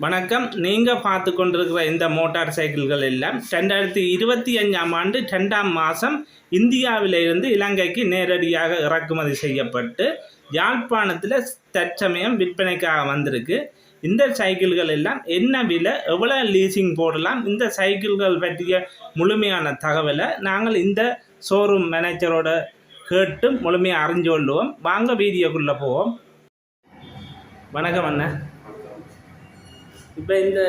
வணக்கம். நீங்கள் பார்த்து கொண்டிருக்கிற இந்த மோட்டார் சைக்கிள்கள் எல்லாம் ரெண்டாயிரத்தி இருபத்தி அஞ்சாம் ஆண்டு ரெண்டாம் மாதம் இந்தியாவிலிருந்து இலங்கைக்கு நேரடியாக இறக்குமதி செய்யப்பட்டு யாழ்ப்பாணத்தில் தற்சமயம் விற்பனைக்காக வந்திருக்கு. இந்த சைக்கிள்கள் எல்லாம் என்ன விலை? எவ்வளோ லீசிங் போடலாம்? இந்த சைக்கிள்கள் பற்றிய முழுமையான தகவலை நாங்கள் இந்த ஷோரூம் மேனேஜரோட கேட்டு முழுமையாக அறிஞ்சு கொள்ளுவோம். வாங்க வீடியோக்குள்ளே போவோம். வணக்கம் அண்ணன் இப்போ இந்த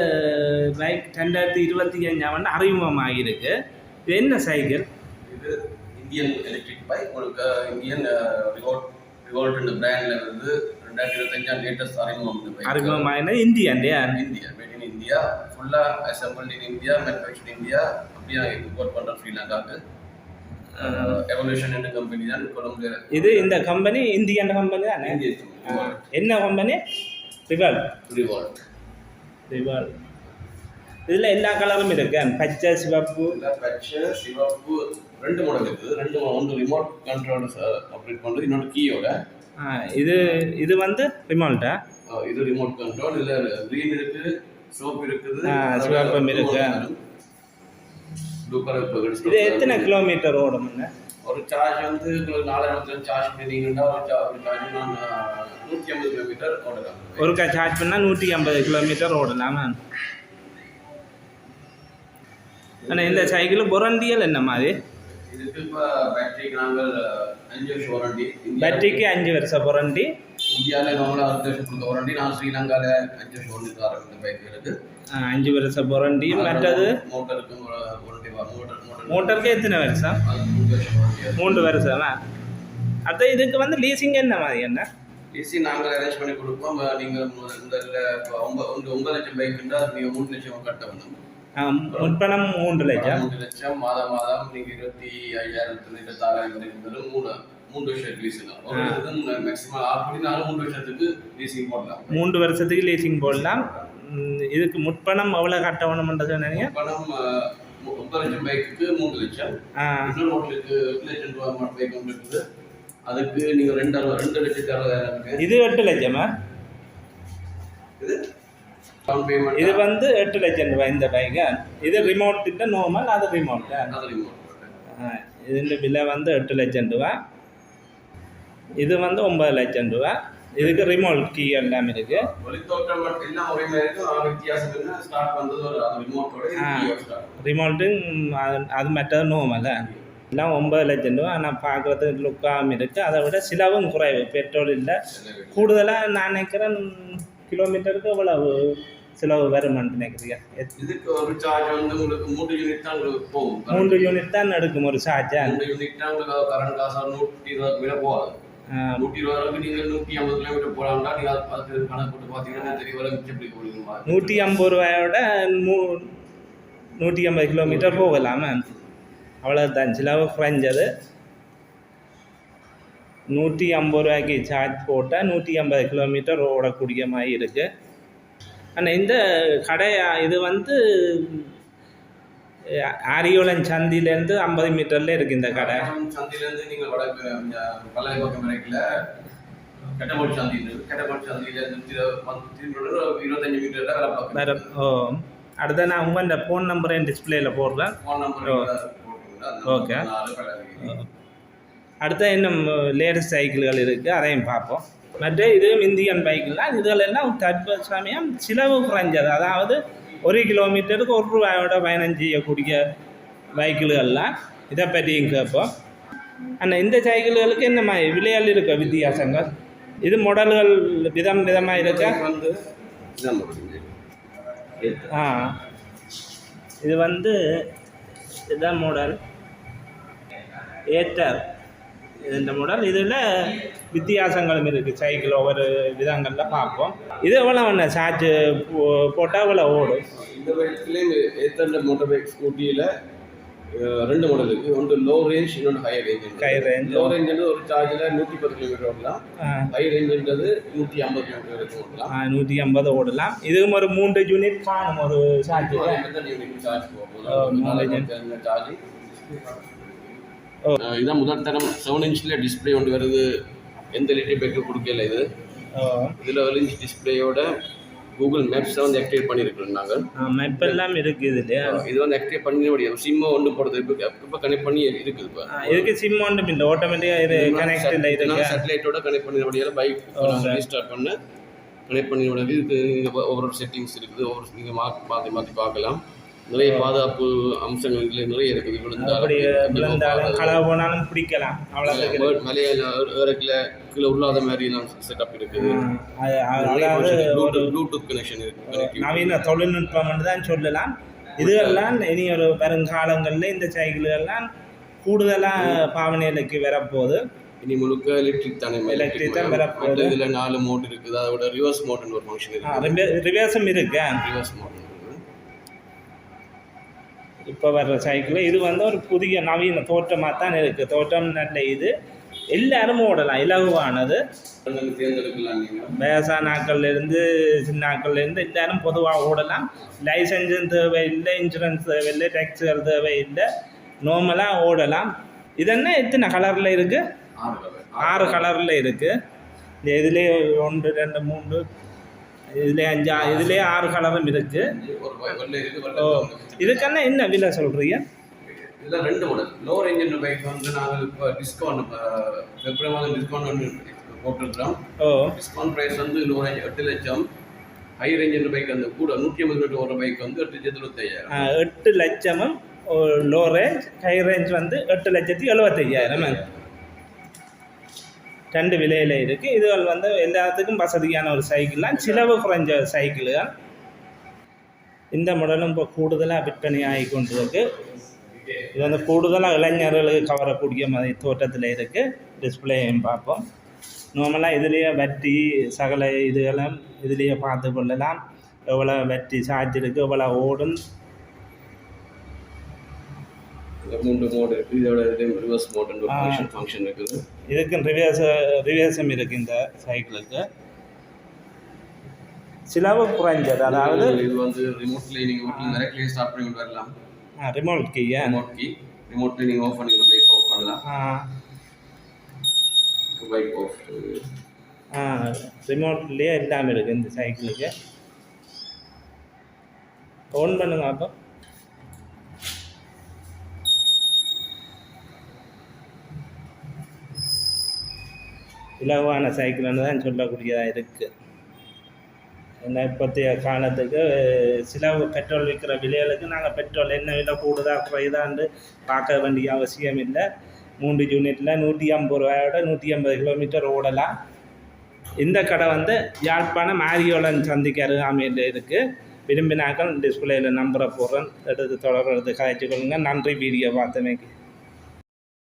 பைக் ரெண்டாயிரத்தி இருபத்தி அஞ்சாம் ஆண்டு அறிமுகமாகிருக்கு இது என்ன சைக்கிள் இது இந்தியன் எலக்ட்ரிக் பைக் உங்களுக்கு இந்தியன் ரிவோல்ட் ரிவோல்ட் இந்த பிராண்ட்ல இருந்து ரெண்டாயிரத்தி இருபத்தஞ்சாம் லேட்டஸ்ட் அறிமுகம். அறிமுகமாகினது இந்தியா இல்லையா இந்தியா. மேட் இன் இந்தியா ஃபுல்லா assemble in India manufacture India அப்படியே இம்போர்ட் பண்ற ஸ்ரீலங்காக்கு எவல்யூஷன் என்ற கம்பெனி தான் கொலம்பியா இது இந்த கம்பெனி இந்தியன் கம்பெனி தானே என்ன கம்பெனி ரிவால் ரிவால்ட் ரிவால் இதில் எல்லா கலரும் இருக்கு. பச்சை சிவப்பு. பச்சை சிவப்பு ரெண்டு மாடல் இருக்குது. ரெண்டு. ஒன்று ரிமோட் கண்ட்ரோல் ஆப்ரேட் பண்ணுறது இன்னொன்று கீயோட இது இது வந்து ரிமோட்டா இது ரிமோட் கண்ட்ரோல் இதுல கிரீன் இருக்கு சோப் இருக்குது. சிவப்பம் இருக்கு. இது எத்தனை கிலோமீட்டர் ஓடுமுங்க ஒரு சார்ஜ் வந்து உங்களுக்கு நாலாயிரத்துல சார்ஜ் பண்ணீங்கன்னா ஒரு சார்ஜ் நூற்றி ஐம்பது கிலோமீட்டர் ஓடலாம் ஒருக்கா சார்ஜ் பண்ணால் நூற்றி ஐம்பது கிலோமீட்டர் ஓடலாமா ஆனால் இந்த சைக்கிள் புரண்டியல் என்ன மாதிரி இதுக்கு இப்போ பேட்டரிக்கு நாங்கள் அஞ்சு வருஷம் வாரண்டி பேட்டரிக்கு அஞ்சு வருஷம் புரண்டி இந்தியாவில் நார்மலாக அஞ்சு வருஷம் கொடுத்த வாரண்டி நான் ஸ்ரீலங்காவில் அஞ்சு வருஷம் ஒன்று தரேன் இந்த பைக் இருக்கு ஆ, அஞ்சு வருஷம் புரண்டி மற்றது? மோட்டருக்கு வாரண்டி மோட்டர் மோட்டர் மோட்டருக்கு எத்தனை வருஷம்? வாரண்டி மூன்று வருஷமா அடுத்து இதுக்கு வந்து லீசிங் என்ன மாதிரி என்ன? ஈஸி நாங்கள் அரேஞ்ச் பண்ணி கொடுப்போம். அஹ் நீங்க மு- இந்த இப்போ ஒன்பது லட்சம் பைக் இருந்தால் நீங்கள் மூணு லட்சம் கட்ட வேணும் முன்பணம் மூன்று லட்சம். மூணு லட்சம். மாதம் மாதம் நீங்க இருபத்தி ஐயாயிரத்துல இருபத்தாறாயிரம் வரைக்கும் மூணு மூன்று வருஷம் லீஸ் மேக்ஸிமம் அப்படினாலும் மூன்று வருஷத்துக்கு லீசிங் போடலாம். மூன்று வருஷத்துக்கு லீசிங் போடலாம். இதுக்கு முற்பணம் எவ்வளோ கட்ட வேணும்ன்ற சொன்னீங்க பணம் அஹ், மு- ஒன்பது லட்சம் பைக்குக்கு லட்சம். இன்னொரு ஹோட்டலுக்கு எட்டு லட்சம் ரூபாய் பைக் ஒன்று இருக்குது. அதுக்கு நீங்க ரெண்டு ரெண்டு லட்சத்தி அறுபதாயிரம். இது எட்டு லட்சமா? இது? இது வந்து எட்டு லட்சம் ரூபாய் இந்த பைங்க இது ரிமோட் கிட்ட நோமல் அது ரிமோட் இதுன்ற விலை வந்து எட்டு லட்சம் ரூபா. இது வந்து ஒன்பது லட்சம் ரூபா. இதுக்கு ரிமோட் கீ எல்லாம் இருக்கு. ரிமோட்டும் அது மற்றது நோமல்ல எல்லாம் ஒன்பது லட்சம் ரூபா. ஆனால் பார்க்குறதுக்கு லுக்காகவும் இருக்குது அதை விட சிலவும் குறைவு. பெட்ரோல் இல்லை. கூடுதலாக நான் நினைக்கிறேன் கிலோமீட்டருக்கு எவ்வளவு செலவு வருமான்னு நினைக்கிறீங்க? இதுக்கு ஒரு சார்ஜ் வந்து உங்களுக்கு மூன்று யூனிட் தான் போகும். மூன்று யூனிட் தான் எடுக்கும் ஒரு சார்ஜா மூன்று யூனிட் தான் உங்களுக்கு கரண்ட் காசு நூற்றி இருபது மேல போகாது. நூற்றி இருபது அளவுக்கு நீங்க நூற்றி ஐம்பது கிலோமீட்டர் போகலாம்னா நீங்க அது பார்த்து கணக்கு போட்டு பார்த்தீங்கன்னா தெரிய வர மிச்சம் எப்படி நூற்றி ஐம்பது ரூபாயோட மூ நூற்றி ஐம்பது கிலோமீட்டர் போகலாமா. அவ்வளோதான் செலவு குறைஞ்சது. நூற்றி ஐம்பது ரூபாய்க்கு சார்ஜ் போட்டால் நூற்றி ஐம்பது கிலோமீட்டர் ஓடக்கூடிய மாதிரி இருக்குது ஆனால் இந்த கடை இது வந்து ஆரியோலன் சந்திலேருந்து ஐம்பது மீட்டரில் இருக்குது இந்த கடை. சந்திலேருந்து நீங்க வடக்கு இந்த பழைய பக்கம் வரைக்கல கெட்டபோட் சந்தி கெட்டபோட் சந்தியில இருந்து இருபத்தஞ்சு மீட்டர்ல பார்க்க வேறு ஓ. அடுத்த நான் உங்கள் ஃபோன் நம்பரையும் டிஸ்பிளேயில் போடுறேன்? Phone number Okay. அடுத்த இன்னும் லேட்டஸ்ட் சைக்கிள்கள் இருக்குது அதையும் பார்ப்போம். மற்ற இதுவும் இந்தியன் பைக்கில் இதுகளெல்லாம் தற்பசமயம் செலவு குறைஞ்சது. அதாவது ஒரு கிலோமீட்டருக்கு ஒரு ரூபாயோட பயணம் செய்யக்கூடிய பைக்கிள்கள்லாம் இதை பற்றியும் கேட்போம். ஆனால் இந்த சைக்கிள்களுக்கு என்ன மாதிரி விலைகள் இருக்க வித்தியாசங்கள்? இது மாடல்கள் விதம் விதமாக இருக்கா? வந்து இதான். ஆ. இது வந்து இதுதான் மாடல் இது இந்த மாடல் இதில் வித்தியாசங்களும் இருக்குது சைக்கிள் ஒவ்வொரு விதங்களில் பார்ப்போம். இது எவ்வளோ ஒன்று சார்ஜ் போட்டால் எவ்வளோ ஓடும்? இந்த பைக்லேயும் ஏத்தண்ட மோட்டர் பைக் ஸ்கூட்டியில் ரெண்டு மாடல் இருக்கு. ஒன்று லோ ரேஞ்ச் இன்னொன்று high range High range. Low ரேஞ்சுன்றது ஒரு சார்ஜில் நூற்றி பத்து கிலோமீட்டர் ஓடலாம். ஹை ரேஞ்சுன்றது நூற்றி ஐம்பது கிலோமீட்டர் வரைக்கும் ஓடலாம். நூற்றி ஐம்பது ஓடலாம். இதுவும் ஒரு மூன்று யூனிட் காணும் ஒரு சார்ஜ் சார்ஜ் ஓ, மூணு சார்ஜ் ஓ. இதான் முதல் தரம் செவன் இன்ச்சில் டிஸ்பிளே ஒன்று வருது எந்த லிட்டர் பேக்கர் கொடுக்கல இது இதில் ஒரு இன்ச் டிஸ்பிளேயோட கூகுள் மேப்ஸை வந்து ஆக்டிவேட் பண்ணியிருக்கிறோம் நாங்கள் மெப் எல்லாம் இருக்குது இல்லையா இது வந்து ஆக்டிவேட் பண்ணி முடியும் சிம்மை ஒன்று போடுறது இப்போ இப்போ கனெக்ட் பண்ணி இருக்குது இப்போ இதுக்கு சிம் ஒன்றும் இல்லை ஆட்டோமேட்டிக்காக இது கனெக்டில் இருக்கு சேட்டலைட்டோட கனெக்ட் பண்ணி முடியாது பைக் ரீஸ்டார்ட் பண்ண கனெக்ட் பண்ணி முடியாது இதுக்கு ஒவ்வொரு செட்டிங்ஸ் இருக்குது ஒவ்வொரு நீங்கள் மாற்றி மாற்றி பார்க்கலாம் நிறைய பாதுகாப்பு அம்சங்கள் நிறைய இருக்குது. விழுந்தாலும் களவு போனாலும் பிடிக்கலாம். அவ்வளோ மலையில ஏறக்கில் கீழே உள்ளாத மாதிரி செட்டப் இருக்குது. ப்ளூடூத் கனெக்ஷன் இருக்கு. நவீன தொழில்நுட்பம்னு தான் சொல்லலாம். இதுகள்லாம் இனி ஒரு வருங்காலங்களில் இந்த சைக்கிள்கள்லாம் கூடுதலாக பாவனைகளுக்கு வரப்போகுது. இனி முழுக்க எலக்ட்ரிக் தானே Electric தான் வரப்போகுது. இதில் நாலு மோட் இருக்குது. அதோட ரிவர்ஸ் மோட்னு ஒரு ஃபங்க்ஷன் இருக்குது ரிவேர்ஸும் இருக்கு. ரிவர்ஸ் மோட் இப்போ வர்ற சைக்கிள் இது வந்து ஒரு புதிய நவீன தோற்றமாக தான் இருக்குது தோற்றம் நல்ல இது. எல்லாரும் ஓடலாம். இலகுவானது. நீங்கள் தேர்ந்தெடுக்கலாம் நீங்கள் வயசானாக்கள்லேருந்து சின்னாக்கள்லேருந்து எல்லாரும் பொதுவாக ஓடலாம். லைசன்ஸும் தேவையில்லை இன்சூரன்ஸ் தேவையில்லை டேக்ஸுகள் தேவையில்லை. நார்மலாக ஓடலாம். இதென்ன எத்தனை கலரில் இருக்குது ஆறு கலரில் இருக்குது இந்த இதுலேயே ஒன்று ரெண்டு மூணு இதுலேயே அஞ்சு இதுலேயே ஆறு கலரும் இருக்குது ஓ இதுக்கென்ன என்ன விலை சொல்கிறீங்க இதில் ரெண்டு மாடல் லோவர் இன்ஜின் பைக் வந்து நாங்கள் இப்போ டிஸ்கவுண்ட் பிப்ரவரி மாதம் டிஸ்கவுண்ட் வந்து போட்டிருக்கிறோம். ஓ. டிஸ்கவுண்ட் ப்ரைஸ் வந்து லோ ரேஞ்ச் எட்டு லட்சம். ஹை ரேஞ்ச் பைக் அந்த கூட நூற்றி ஐம்பது ரூபாய் ஒரு பைக் வந்து எட்டு லட்சத்தி இருபத்தையாயிரம் எட்டு லட்சமும் லோ ரேஞ்ச் ஹை ரேஞ்ச் வந்து எட்டு லட்சத்தி எழுபத்தையாயிரம். ரெண்டு விலையில் இருக்குது இதுகள் வந்து எல்லாத்துக்கும் வசதியான ஒரு சைக்கிள் தான் சிலவு குறைஞ்ச சைக்கிள்கள் இந்த மாடலும் இப்போ கூடுதலாக விற்பனை ஆகி கொண்டு இருக்கு இது வந்து கூடுதலாக இளைஞர்களுக்கு கவரக்கூடிய மாதிரி தோட்டத்தில் இருக்குது டிஸ்பிளேயும் பார்ப்போம் நார்மலாக இதுலேயே வட்டி சகல இதுகளும் இதுலேயே பார்த்து கொள்ளலாம் எவ்வளோ வட்டி சார்ஜ் இருக்குது எவ்வளோ ஓடும் இந்த மூன்று மோட் இருக்குது இதோட ரிவர்ஸ் மோட்னு ஒரு ஆ. ஃபங்க்ஷன் ஃபங்க்ஷன் இருக்குது. இதுக்கு ரிவேர்ஸ் ரிவேர்ஸும் இருக்குது இந்த சைக்கிளுக்கு சிலவு குறைஞ்சது அதாவது இது வந்து ரிமோட்ல நீங்கள் வீட்டில் நிறைய ஸ்டார்ட் பண்ணி கொண்டு வரலாம். ரிமோட் கீயை ரிமோட் கீ ரிமோட்ல நீங்கள் ஆஃப் பண்ணிக்கலாம் பைக் ஆஃப் பண்ணலாம். பைக் ஆஃப் ரிமோட்லேயே எல்லாமே இருக்குது இந்த சைக்கிளுக்கு ஓன் பண்ணுங்க அப்போ. இலவான சைக்கிள்னு தான் சொல்லக்கூடியதாக இருக்குது ஏன்னா இப்போத்தைய காலத்துக்கு சில பெட்ரோல் விற்கிற விலைகளுக்கு நாங்கள் பெட்ரோல் என்ன விலை கூடுதா குறையுதான்னு பார்க்க வேண்டிய அவசியம் இல்லை. மூன்று யூனிட்டில் நூற்றி ஐம்பது ரூபாயோட நூற்றி ஐம்பது கிலோமீட்டர் ஓடலாம். இந்த கடை வந்து யாழ்ப்பாணம் மாரியோலன் சந்திக்கு அருகாமையில் இருக்குது விரும்பினாக்கள் டிஸ்பிளேயில் நம்பரை போடுறேன். எடுத்து தொடர்றது கதைச்சு கொள்ளுங்கள் நன்றி வீடியோ பார்த்தமைக்கு.